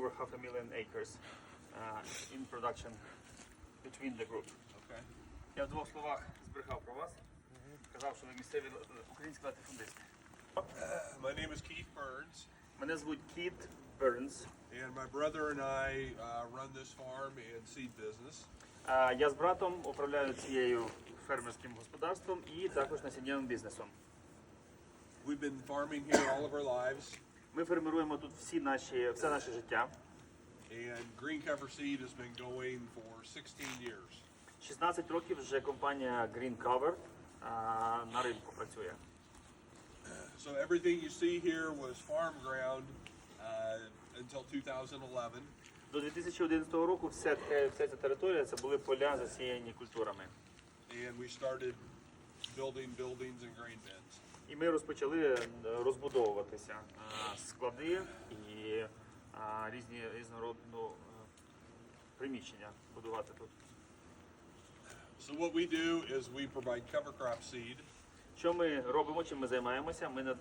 over half a million acres uh, in production between the group. Okay. Я в двох словах збрехав про вас. Казав, що ви місцеві л- українські латифундисти. My name is Keith Burns, Мене звуть Кіт Бернс. and my brother and I uh, run this farm and seed business. А, Я з братом управляю цією фермерським господарством і також насіннєвим бізнесом. We've been farming here all of our lives, Ми фермеруємо тут всі наші, все наше життя. and Green Cover Seed has been going for 16 years. 16 років вже компанія Green Cover а, на ринку працює. So everything you see here was farm ground uh, until 2011. До 2011 року вся, вся ця територія це були поля засіяні культурами. and we started building buildings and grain bins. І ми розпочали е, розбудовуватися склади і різні різнородну е, приміщення будувати тут. So what we do is we provide cover crop seed Що ми робимо, чим ми займаємося? Ми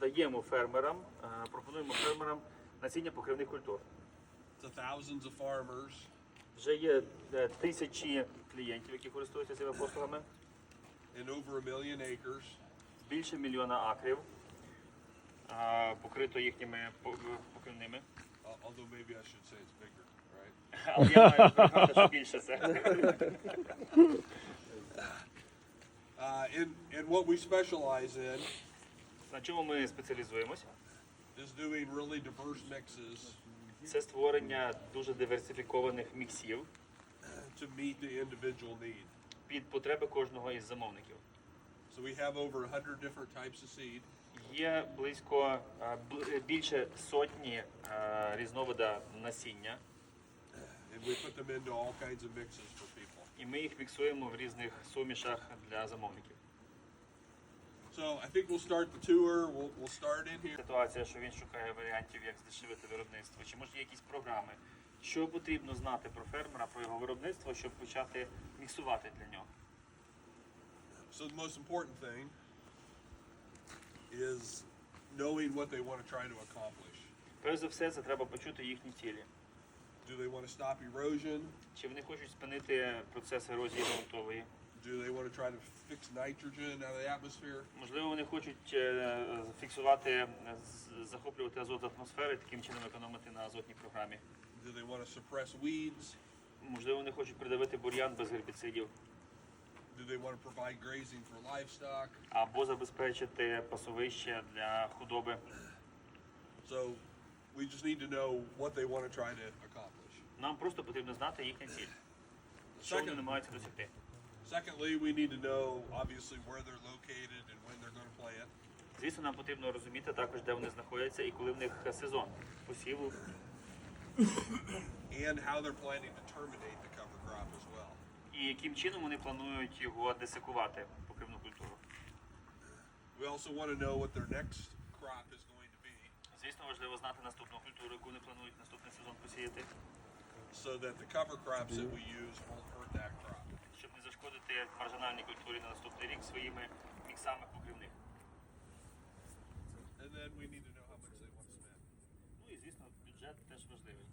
надаємо фермерам, е, пропонуємо фермерам насіння покривних культур. to thousands of farmers Вже є е, тисячі клієнтів, які користуються цими послугами, in over a million acres. Більше мільйона акрів, покрито їхніми по- покривними. Although maybe I should say it's bigger, right? Але я маю сказати, що більше це. Uh, and, and what we specialize in На чому ми спеціалізуємося? is doing really diverse mixes Це створення дуже диверсифікованих міксів to meet the individual need. під потреби кожного із замовників. So we have over 100 different types of seed. Є близько а, бл- більше сотні а, різновида насіння, and we put them into all kinds of mixes for people. і ми їх міксуємо в різних сумішах для замовників. So I think we'll start the tour. We'll, we'll start in here. Ситуація, що він шукає варіантів, як здешевити виробництво, чи може є якісь програми, що потрібно знати про фермера, про його виробництво, щоб почати міксувати для нього. So the most important thing is knowing what they want to try to accomplish. Перш за все, це треба почути їхні цілі. Do they want to stop erosion? Чи вони хочуть спинити процес ерозії ґрунтової? Do they want to try to fix nitrogen out of the atmosphere? Можливо, вони хочуть е, фіксувати, е, з- захоплювати азот з атмосфери, таким чином економити на азотній програмі. Do they want to suppress weeds? Можливо, вони хочуть придавити бур'ян без гербіцидів Do they want to provide grazing for livestock? або забезпечити пасовище для худоби. So we just need to know what they want to try to accomplish. Нам просто потрібно знати їхні цілі, що вони Second, намагаються досягти. secondly, we need to know obviously where they're located and when they're going to plant. Звісно, нам потрібно розуміти також, де вони знаходяться і коли в них сезон посіву, and how they're planning to terminate the cover crop as well. І яким чином вони планують його десикувати, покривну культуру. We also want to know what their next crop is going to be Звісно, важливо знати наступну культуру, яку вони планують наступний сезон посіяти, so that the cover crops that we use won't hurt that crop. щоб не зашкодити маржинальній культурі на наступний рік своїми міксами покривних. And then we need to know how much they want to spend. Ну і звісно, бюджет теж важливий,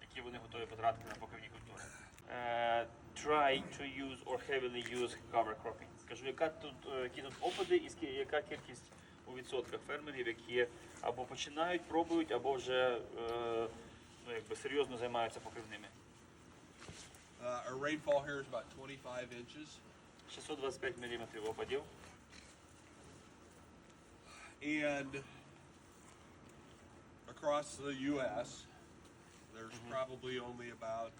який вони готові потратити на покривні культури. Е, try to use or heavily use cover cropping. Скажу, яка тут, е, які тут опади і яка кількість у відсотках фермерів, які або починають, пробують, або вже е, ну, якби серйозно займаються покривними. Uh, our rainfall here is about 25 inches. 625 мм опадів. And across the U.S., there's probably only about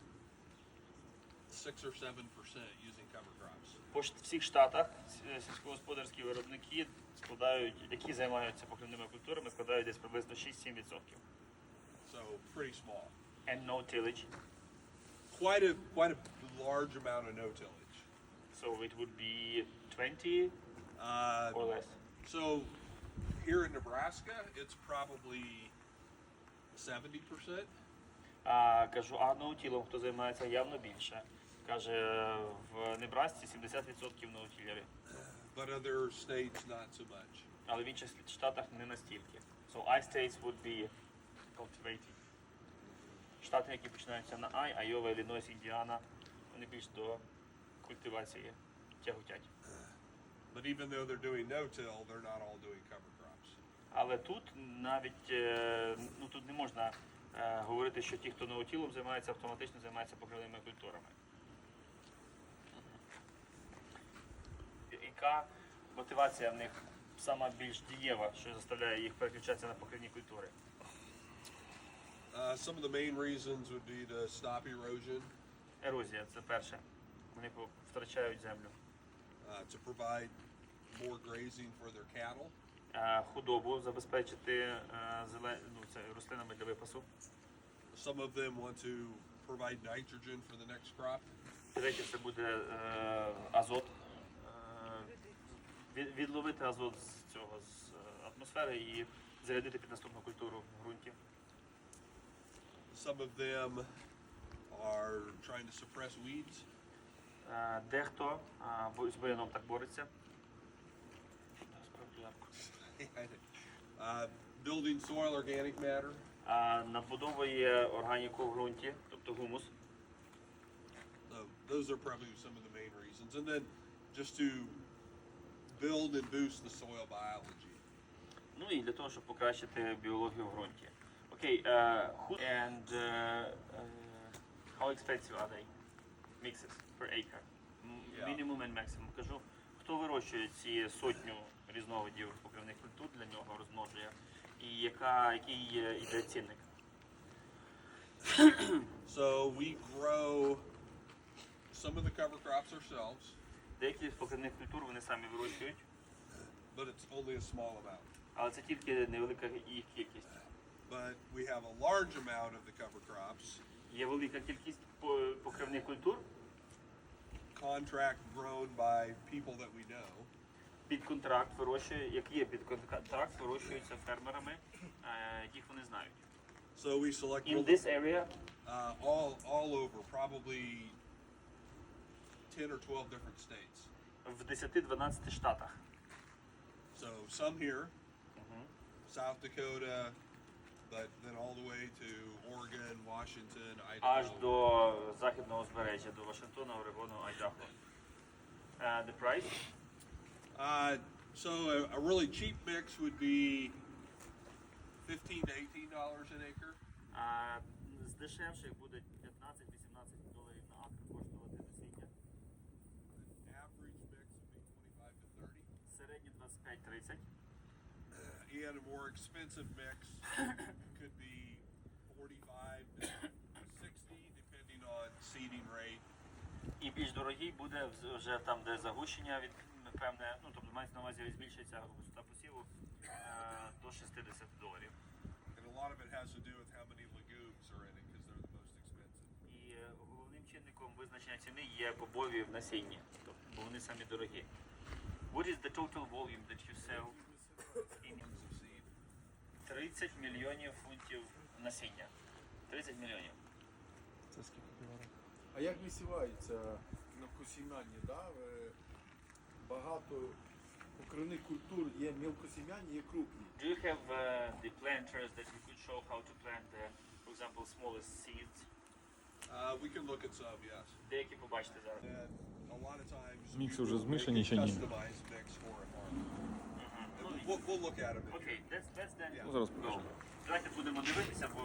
six or seven percent using cover crops. По ш- всіх штатах с- сільськогосподарські виробники складають, які займаються покривними культурами, складають десь приблизно 6-7%. So pretty small. And no tillage. Quite a quite a large amount of no tillage. So it would be 20 Uh, or less. so here in Nebraska, it's probably seventy percent. А кажу, а ноутілом, хто займається явно більше. Каже, в Небрасці 70% ноутілери, but other states not so much. але в інших штатах не настільки. So I states would be cultivating. штати, які починаються на Ай, Айова, Іллінойс, Індіана, вони більш до культивації тяготять. But even though they're doing no-till, they're not all doing cover crops. Але тут навіть е, ну, тут не можна е, говорити, що ті, хто ноутілом займається, автоматично займаються покривними культурами. Яка мотивація в них сама більш дієва, що заставляє їх переключатися на покривні культури? Uh, some of the main reasons would be to stop erosion, Ерозія це перше. Вони втрачають землю. uh, to provide more grazing for their cattle, Е, Худобу забезпечити е, зеле- ну, це, рослинами для випасу. Some of them want to provide nitrogen for the next crop. Третє це буде е, азот. Від- відловити азот з цього з е, атмосфери і зарядити під наступну культуру в ґрунті. Some of them are trying to suppress weeds. Е, дехто е, бо- з буряном так бореться. Uh, building soil organic matter. Е, Надбудовує органіку в ґрунті, тобто гумус. So those are probably some of the main reasons. And then just to build and boost the soil biology. Ну і для того, щоб покращити біологію в ґрунті. Окей, е, who and е, how expensive are they? Mixes per acre? Yeah. Minimum and maximum. Кажу, хто вирощує ці сотню різновидів покривних культур для нього, розмножує, і яка, який йде цінник? So we grow some of the cover crops ourselves, Деякі з покривних культур вони самі вирощують, but it's only a small amount. але це тільки невелика їх кількість. But we have a large amount of the cover crops Є велика кількість покривних культур, contract grown by people that we know. під контракт вирощує, які є під контракт, вирощуються фермерами, е, яких вони знають. So we select In this area, uh, all all over, probably ten or twelve different states. в 10-12 штатах. So some here, South Dakota, but then all the way to Oregon, Washington, Аж Idaho. до західного узбережжя, до Вашингтона, Орегону, Айдахо. Uh, the price? Uh, so a, a really cheap mix would be fifteen to eighteen dollars an acre. Uh, з дешевших буде 15-18 And a more expensive mix could be forty-five to sixty, depending on seeding rate. І більш дорогий буде вже там, де загущення від певне, ну тобто мається на увазі збільшується густота посіву е, до 60 доларів. And a lot of it has to do with how many legumes are in it, because they're the most expensive. І е, головним чинником визначення ціни є бобові в насінні, тобто, бо вони самі дорогі. What is the total volume that you sell in. 30 мільйонів фунтів насіння. 30 мільйонів. А як висівається на косім'яні, да? е, багато покривних культур є мілкосім'яні, є крупні. Do you have uh, the planters that you could show how to plant the, for example, smallest seeds? Uh, we can look at some, yes. Деякі побачите зараз. A lot of times Мікс уже змішані a чи ні? We'll, we'll look at them. Okay, that's, that's then. Yeah. Ну, зараз покажемо. Давайте будемо дивитися, бо